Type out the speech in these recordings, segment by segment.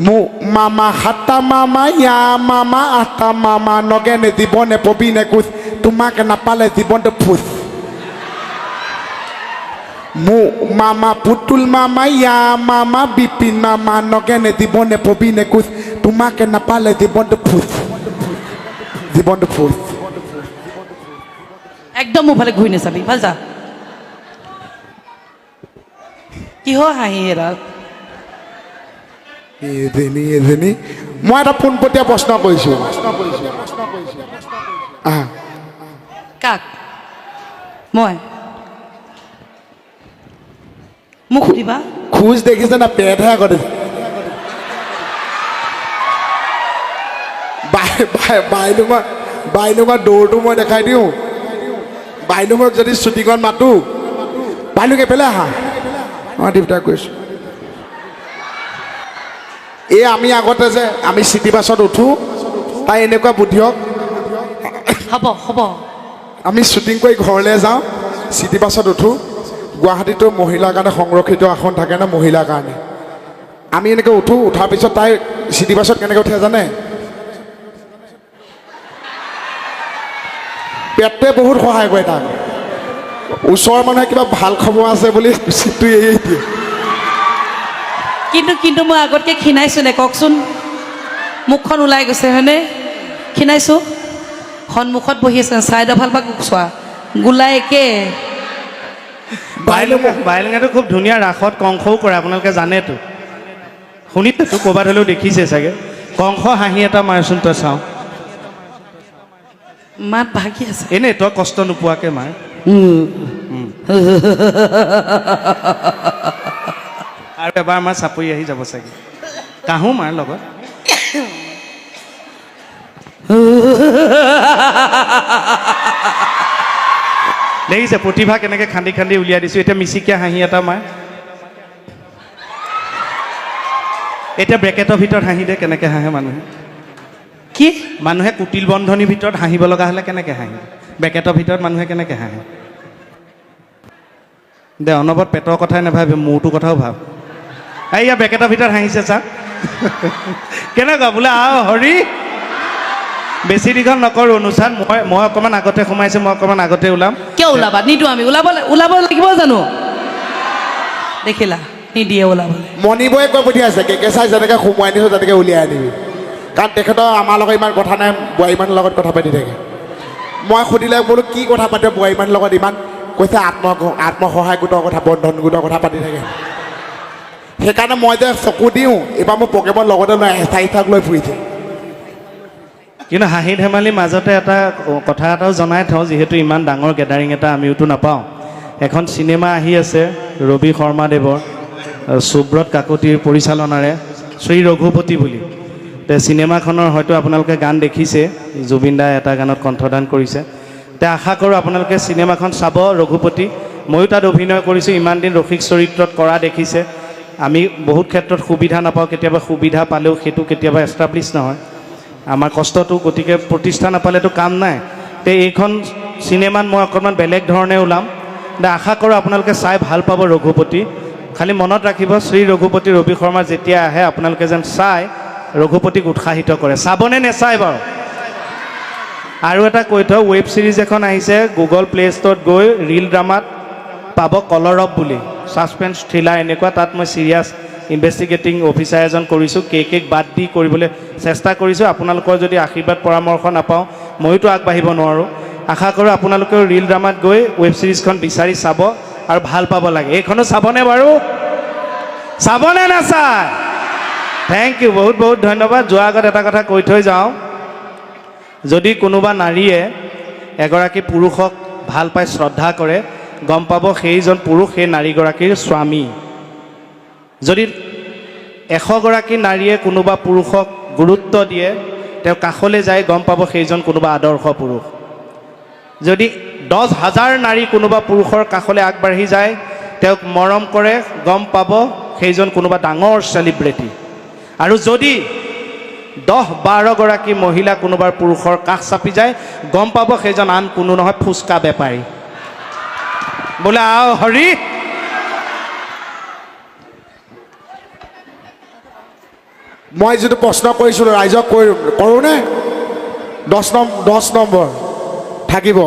মু মামা সাতটা মামা ইয়া মামা আঠটা মামা নগেনে জীৱনে পবিনে কোচ তোমাক নাপালে জীৱনটো ফুচ মু মামা পুতুল মামা ইয়া মামা বিপিন মামা নগেনে জীৱনে পবিনে কোচ তোমাক নাপালে জীৱনটো ফুচ জীৱনটো ফুচ একদম মোৰ ফালে ঘূৰি নাচাবি ভালো যা কিহৰ হাঁহি এডাল এজনী এজনী মই এটা পোনপটীয়া প্ৰশ্ন কৰিছোঁ। কাক? মই? মোক সুধিবা? খোজ দেখিছে না পেটহে আগতে। বাইলুঙৰ বাইলুঙৰ দৌৰটো মই দেখাই দিওঁ। বাইলুঙক যদি শ্বুটিঙত মাতোঁ। বাইলুং এফালে আহা। মই দেউতাক কৈছোঁ। এই আমি আগতে যে আমি চিটি বাছত উঠোঁ তাই এনেকুৱা বুদ্ধি হওক। হ'ব হ'ব। আমি শ্বুটিং কৰি ঘৰলৈ যাওঁ চিটি বাছত উঠোঁ। গুৱাহাটীতো মহিলাৰ কাৰণে সংৰক্ষিত আসন থাকে ন মহিলাৰ কাৰণে। আমি এনেকৈ উঠোঁ উঠাৰ পিছত তাই চিটি বাছত কেনেকৈ উঠে জানে? পেটটোৱে বহুত সহায় কৰে তাক। ওচৰৰ মানুহে কিবা ভালো খবৰ আছে বুলি চিটটো এৰি দিয়ে। কিন্তু কিন্তু মই আগতকৈ ক্ষীণাইছোঁ নে? কওকচোন। মুখখন ওলাই গৈছে হয়নে? ক্ষীণাইছোঁ। সন্মুখত বহি আছে। ছাইডৰ ফালৰ পৰা চোৱা। গোলাই একে। বাইলুঙা বাইলুঙাটো খুব ধুনীয়া ৰাসত কংসও কৰে আপোনালোকে জানেতো। শুনিছেতো ক'ৰবাত হ'লেও দেখিছে চাগে। কংস হাঁহি এটা মাৰচোন তই চাওঁ। মাত ভাগি আছে। এনেই তই কষ্ট নোপোৱাকৈ মাৰ। আৰু এবাৰ আমাৰ চাপৰি আহি যাব চাগে। কাহো মাৰ লগত। দেখিছে প্ৰতিভা কেনেকৈ খান্দি খান্দি উলিয়াই দিছোঁ। এতিয়া মিচিকীয়া হাঁহি এটা মাৰ। এতিয়া ব্ৰেকেটৰ ভিতৰত হাঁহি দে কেনেকৈ হাঁহে মানুহে। কি? মানুহে কুটিল বন্ধনীৰ ভিতৰত হাঁহিব লগা হ'লে কেনেকৈ হাঁহে ব্ৰেকেটৰ ভিতৰত মানুহে কেনেকৈ হাঁহে? দে অনবৰত পেটৰ কথাই নাভাবি মূৰটোৰ কথাও ভাব। এইয়া ব্ৰেকেটৰ ভিতৰত হাঁহিছে চা কেনেকুৱা বোলে আহ হৰি। বেছি দীঘল নকৰোঁ অনুষ্ঠান মই মই অকণমান আগতে সোমাইছোঁ মই অকণমান আগতে ওলাম। কিয় ওলাবা? নিদিওঁ আমি। ওলাব ওলাব লাগিব জানো? দেখিলা? নিদিয়ে ওলাবলৈ। মণিবয়ে কৈ পঠিয়াইছে কে কেঁচাই যেনেকৈ সোমোৱাই নিছোঁ তেনেকৈ উলিয়াই আনিবি। কাৰণ তেখেতৰ আমাৰ লগত ইমান কথা নাই বোৱাৰী মানুহৰ লগত কথা পাতি থাকে। মই সুধিলে বোলো কি কথা পাতে বোৱাৰী মানুহৰ লগত? ইমান কৈছে আত্ম আত্মসহায়ক গোটৰ কথা বন্ধন গোটৰ কথা পাতি থাকে। সেইকাৰণে মই যে চকু দিওঁ, এইবাৰ মোৰ পকেমন লগতে লৈ এচাৰি থাক লৈ ফুৰিছে কিন্তু হাঁহি ধেমালিৰ মাজতে এটা কথা এটাও জনাই থওঁ, যিহেতু ইমান ডাঙৰ গেডাৰিং এটা আমিওতো নাপাওঁ। এখন চিনেমা আহি আছে, ৰবি শৰ্মাদেৱৰ সুব্ৰত কাকতিৰ পৰিচালনাৰে, শ্ৰী ৰঘুপতি বুলি। তে চিনেমাখনৰ হয়তো আপোনালোকে গান দেখিছে, জুবিন দাই এটা গানত কণ্ঠদান কৰিছে। তে আশা কৰোঁ আপোনালোকে চিনেমাখন চাব, ৰঘুপতি। ময়ো তাত অভিনয় কৰিছোঁ, ইমান দিন ৰসিক চৰিত্ৰত কৰা দেখিছে। আমি বহুত ক্ষেত্ৰত সুবিধা নাপাওঁ, কেতিয়াবা সুবিধা পালেও সেইটো কেতিয়াবা এষ্টাব্লিছ নহয়। আমাৰ কষ্টটো গতিকে প্ৰতিষ্ঠা নাপালেতো কাম নাই। তে এইখন চিনেমাত মই অকণমান বেলেগ ধৰণে ওলাম। দে আশা কৰোঁ আপোনালোকে চাই ভালো পাব ৰঘুপতি। খালি মনত ৰাখিব, শ্ৰী ৰঘুপতি ৰবি শৰ্মা যেতিয়া আহে, আপোনালোকে যেন চাই ৰঘুপতিক উৎসাহিত কৰে। চাবনে নেচাই বাৰু? আৰু এটা কৈ থওঁ, ৱেব ছিৰিজ এখন আহিছে, গুগল প্লে ষ্ট'ৰত গৈ ৰিল ড্ৰামাত পাব কলৰ অফ বুলি। ছাছপেন্স থ্ৰিলাৰ এনেকুৱা। তাত মই ছিৰিয়াছ ইনভেষ্টিগেটিং অফিচাৰ এজন কৰিছোঁ। কে কেক বাদ দি কৰিবলৈ চেষ্টা কৰিছোঁ। আপোনালোকৰ যদি আশীৰ্বাদ, পৰামৰ্শ নাপাওঁ ময়োতো আগবাঢ়িব নোৱাৰোঁ। আশা কৰোঁ আপোনালোকেও ৰিল ড্ৰামাত গৈ ৱেব ছিৰিজখন বিচাৰি চাব আৰু ভালো পাব লাগে। এইখনো চাবনে বাৰু? চাবনে নাচায়? থেংক ইউ বহুত বহুত ধন্যবাদ। যোৱাৰ আগত এটা কথা কৈ থৈ যাওঁ। যদি কোনোবা নাৰীয়ে এগৰাকী পুৰুষক ভালো পাই শ্ৰদ্ধা কৰে গম পাব সেইজন পুৰুষ, সেই নাৰীগৰাকীৰ স্বামী। যদি এশগৰাকী নাৰীয়ে কোনোবা পুৰুষক গুৰুত্ব দিয়ে, তেওঁ কাষলৈ যায় গম পাব সেইজন কোনোবা আদৰ্শ পুৰুষ। যদি দহ হাজাৰ নাৰী কোনোবা পুৰুষৰ কাষলৈ আগবাঢ়ি যায়, তেওঁক মৰম কৰে, গম পাব সেইজন কোনোবা ডাঙৰ চেলিব্ৰিটি আৰু যদি দহ বাৰগৰাকী মহিলা কোনোবাৰ পুৰুষৰ কাষ চাপি যায়, গম পাব সেইজন আন কোনো নহয় ফুচকা বেপাৰী। বোলে আও হৰি মই যিটো প্ৰশ্ন কৰিছিলোঁ ৰাইজক কৈ কৰোঁনে? দহ নম দহ নম্বৰ। থাকিব।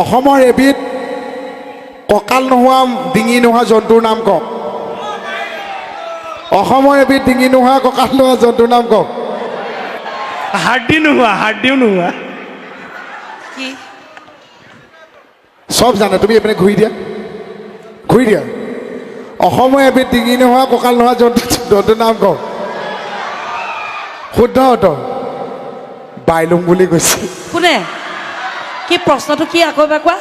অসমৰ এবিধ কঁকাল নোহোৱা ডিঙি নোহোৱা জন্তুৰ নাম কওক। অসমৰ এবিধ ডিঙি নোহোৱা কঁকাল নোহোৱা জন্তুৰ নাম কওক। হাৰ্ডি নোহোৱা হাৰ্ডিও নোহোৱা। কি? চব জানে তুমি এইপিনে ঘূৰি দিয়া। ঘূৰি দিয়া। অসমৰ এবিধ ডিঙি নোহোৱা কঁকাল নোহোৱা জন্তু জন্তুৰ নাম কওক শুদ্ধ উত্তৰ বাইলুং বুলি কৈছে। কোনে কি প্ৰশ্নটো কি আকৌ এবাৰ কোৱা?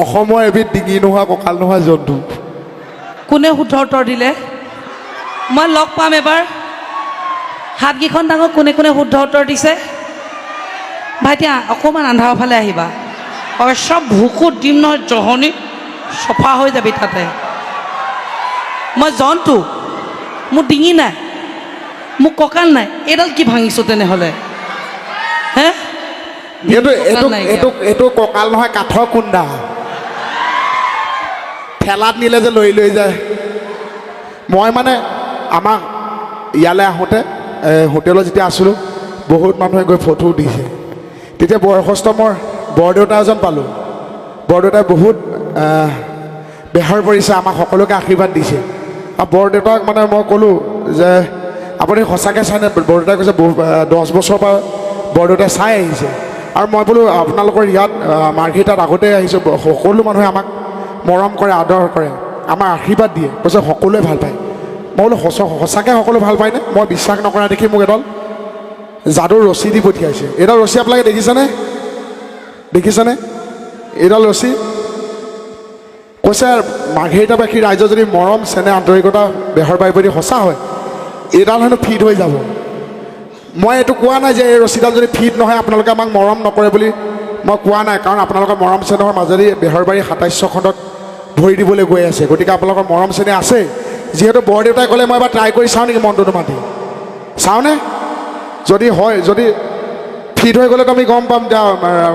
অসমৰ এবিধ ডিঙি নোহোৱা কঁকাল নোহোৱা জন্তু কোনে শুদ্ধ উত্তৰ দিলে? মই লগ পাম এবাৰ। হাতকেইখন ডাঙৰ কোনে কোনে শুদ্ধ উত্তৰ দিছে? ভাইটি আ- অকণমান আন্ধাৰৰ ফালে আহিবা। আৰু চব ভুকুত দিম নহয় জহনি চফা হৈ যাবি তাতে। মই জন্তু মোৰ ডিঙি নাই মোৰ কঁকাল নাই এইডাল কি ভাঙিছোঁ তেনেহ'লে? হে? এইটো কঁকাল এইটো। এইটো কঁকাল নহয় কাঠৰ কুন্দা। ঠেলাত নিলে যে লৈ লৈ যায়। মই মানে আমাক ইয়ালৈ আহোঁতে হোটেলত যেতিয়া আছিলোঁ বহুত মানুহে গৈ ফটো দিছে তেতিয়া বয়সস্থ মোৰ বৰদেউতা এজন পালোঁ। বৰদেউতাই বহুত বেহৰ পৰিছে আমাক সকলোকে আশীৰ্বাদ দিছে। আৰু বৰদেউতাক মানে মই ক'লোঁ যে আপুনি সঁচাকৈ চাইনে বৰদেউতাই কৈছে দহ বছৰৰ পৰা বৰদেউতাই চাই আহিছে। আৰু মই বোলো আপোনালোকৰ ইয়াত আহ, মাৰ্ঘেৰিটাত আগতে আহিছোঁ সকলো মানুহে আমাক মৰম কৰে আদৰ কৰে আমাৰ আশীৰ্বাদ দিয়ে কৈছে সকলোৱে ভালো পায়। মই বোলো সঁচা সঁচাকৈ সকলো ভালো পায়নে? মই বিশ্বাস নকৰা দেখি মোক এডাল যাদুৰ ৰছী দি পঠিয়াইছে। এইডাল ৰছী আপোনালোকে দেখিছেনে? দেখিছেনে? এইডাল ৰছী। কৈছে মাৰ্ঘেৰিটাবাসী ৰাইজৰ যদি মৰম, চেনেহ, আন্তৰিকতা, বেহৰ বাই যদি সঁচা হয়, এইডাল হেনো ফিট হৈ যাব। মই এইটো কোৱা নাই যে এই ৰছীডাল যদি ফিট নহয়, আপোনালোকে আমাক মৰম নকৰে বুলি মই কোৱা নাই। কাৰণ আপোনালোকৰ মৰম, চেনেহৰ মাজেদি বেহৰবাৰী সাতাইছশ খণ্ডত ভৰি দিবলৈ গৈ আছে। গতিকে আপোনালোকৰ মৰম, চেনেহ আছে। যিহেতু বৰদেউতাই ক'লে, মই এবাৰ ট্ৰাই কৰি চাওঁ নেকি মনটোতো মাতি চাওঁনে? যদি হয়, যদি ফিট হৈ গ'লেতো আমি গম পাম যে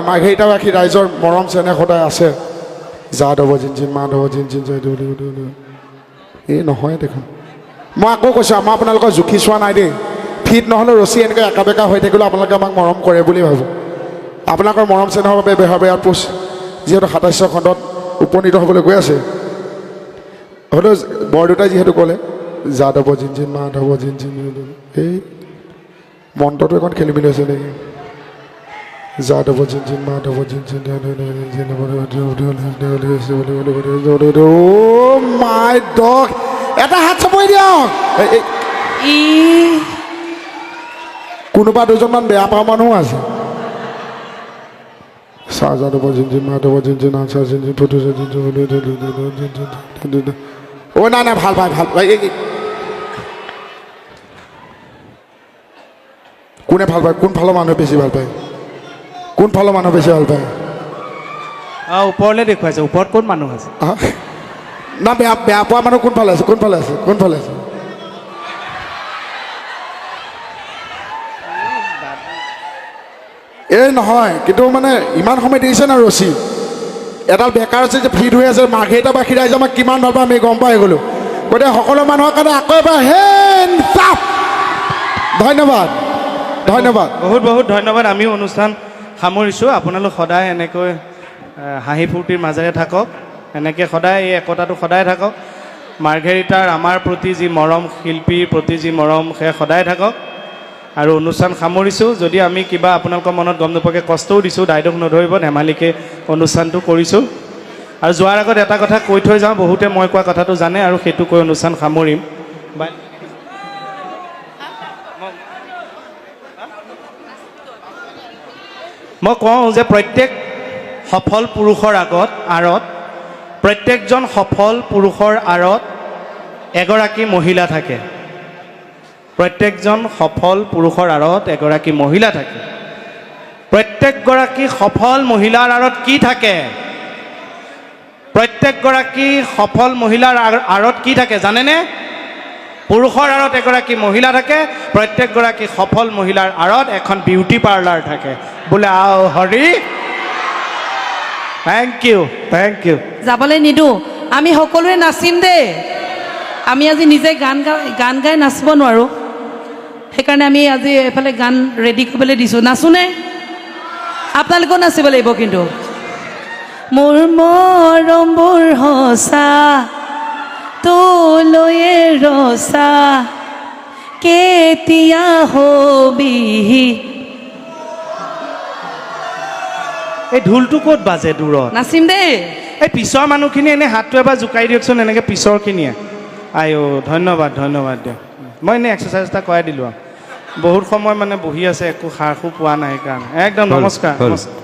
মাৰ্ঘেৰিটাবাসী ৰাইজৰ মৰম চেনেহ সদায় আছে। যাদৱ জিনজিন মাধৱ জিনজিন জয় দেউ দেউ দেউ দেউ। এই নহয় দেখোন। মই আকৌ কৈছোঁ, আমাৰ আপোনালোকৰ জুখি চোৱা নাই দেই। ফিট নহ'লেও ৰছী এনেকৈ একা বেকা হৈ থাকিলেও আপোনালোকে আমাক মৰম কৰে বুলি ভাবোঁ। আপোনালোকৰ মৰম চেনেহৰ বাবে বেহৰবাৰী পোষ্ট যিহেতু সাতাইছশ খণ্ডত উপনীত হ'বলৈ গৈ আছে। হ'লেও বৰদেউতাই যিহেতু ক'লে যাদৱ জিনজিন মাধৱ জিনজিন। এই মন্ত্ৰটো এখন খেলি মেলি হৈছে নেকি? যাদব জিনজিন মাধব জিনজিন ও মাই ডগ এটা হাত চাপৰি দিয়ক কোনোবা দুজনমান বেয়া পোৱা মানুহ আছে। চাহ যাদৱ জিনজিন মাধৱ জিনজিন আচা জিনজিন ফটো অ নাই নাই ভালো ভালো ভালো। কোনে ভালো পায় কোনফালৰ মানুহে বেছি ভালো পায়? কোন ফালৰ মানুহ বেছি ভালো পায় অঁ ওপৰলৈ দেখুৱাইছে ওপৰত ক'ত মানুহ আছে? না বেয়া বেয়া পোৱা মানুহ কোনফালে আছে? কোনফালে আছে? কোনফালে আছে? এই নহয় কিন্তু মানে ইমান সময় দেৰিছে না ৰছী। এডাল বেকাৰ আছে যে ফিট হৈ আছে মাৰ্ঘেৰিটাবাসী ৰাইজ আমাক কিমান ভালো পায় আমি গম পাই গ'লোঁ। গতিকে সকলো মানুহৰ কাৰণে আকৌ এবাৰ হেন ধন্যবাদ ধন্যবাদ। বহুত বহুত ধন্যবাদ আমিও অনুষ্ঠান সামৰিছোঁ, আপোনালোক সদায় এনেকৈ হাঁহি ফূৰ্তিৰ মাজেৰে থাকক। এনেকৈ সদায়, এই একতাটো সদায় থাকক। মাৰ্ঘেৰিটাৰ আমাৰ প্ৰতি যি মৰম, শিল্পীৰ প্ৰতি যি মৰম, সেয়া সদায় থাকক। আৰু অনুষ্ঠান সামৰিছোঁ। যদি আমি কিবা আপোনালোকৰ মনত গম নোপোৱাকৈ কষ্টও দিছোঁ দায়দোষ নধৰিব, ধেমালিকৈ অনুষ্ঠানটো কৰিছোঁ। আৰু যোৱাৰ আগত এটা কথা কৈ থৈ যাওঁ, বহুতে মই কোৱা কথাটো জানে আৰু সেইটো কৈ অনুষ্ঠান সামৰিম। বা মই কওঁ যে প্ৰত্যেক সফল পুৰুষৰ আগত আঁৰত, প্ৰত্যেকজন সফল পুৰুষৰ আঁৰত এগৰাকী মহিলা থাকে। প্ৰত্যেকজন সফল পুৰুষৰ আঁৰত এগৰাকী মহিলা থাকে। প্ৰত্যেকগৰাকী সফল মহিলাৰ আঁৰত কি থাকে? প্ৰত্যেকগৰাকী সফল মহিলাৰ আৰ- আঁৰত কি থাকে জানেনে? পুৰুষৰ আঁৰত এগৰাকী মহিলা থাকে, প্ৰত্যেকগৰাকী সফল মহিলাৰ আঁৰত এখন বিউটি পাৰ্লাৰ থাকে। বোলে, আও Hari. Thank you thank you যাবলৈ নিদিওঁ আমি সকলোৱে নাচিম দেই। আমি আজি নিজে গান গাই গান গাই নাচিব নোৱাৰোঁ। সেইকাৰণে আমি আজি এইফালে গান ৰেডি কৰিবলৈ দিছোঁ। নাচোনে আপোনালোকেও নাচিব লাগিব কিন্তু। মোৰ মৰমবোৰ সঁচা। তোলৈয়ে ৰচা কেতিয়া হবিহি এই ঢোলটো ক'ত বাজে দূৰত? নাচিম দেই এই পিছৰ মানুহখিনি এনেই হাতটো এবাৰ জোকাই দিয়কচোন এনেকৈ পিছৰখিনিয়ে। আইঅ' ধন্যবাদ ধন্যবাদ দিয়ক। মই এনেই এক্সাৰচাইজ এটা কৰাই দিলোঁ আৰু। বহুত সময় মানে বহি আছে একো সাৰ সু পোৱা নাই সেইকাৰণে একদম নমস্কাৰ। নমস্কাৰ।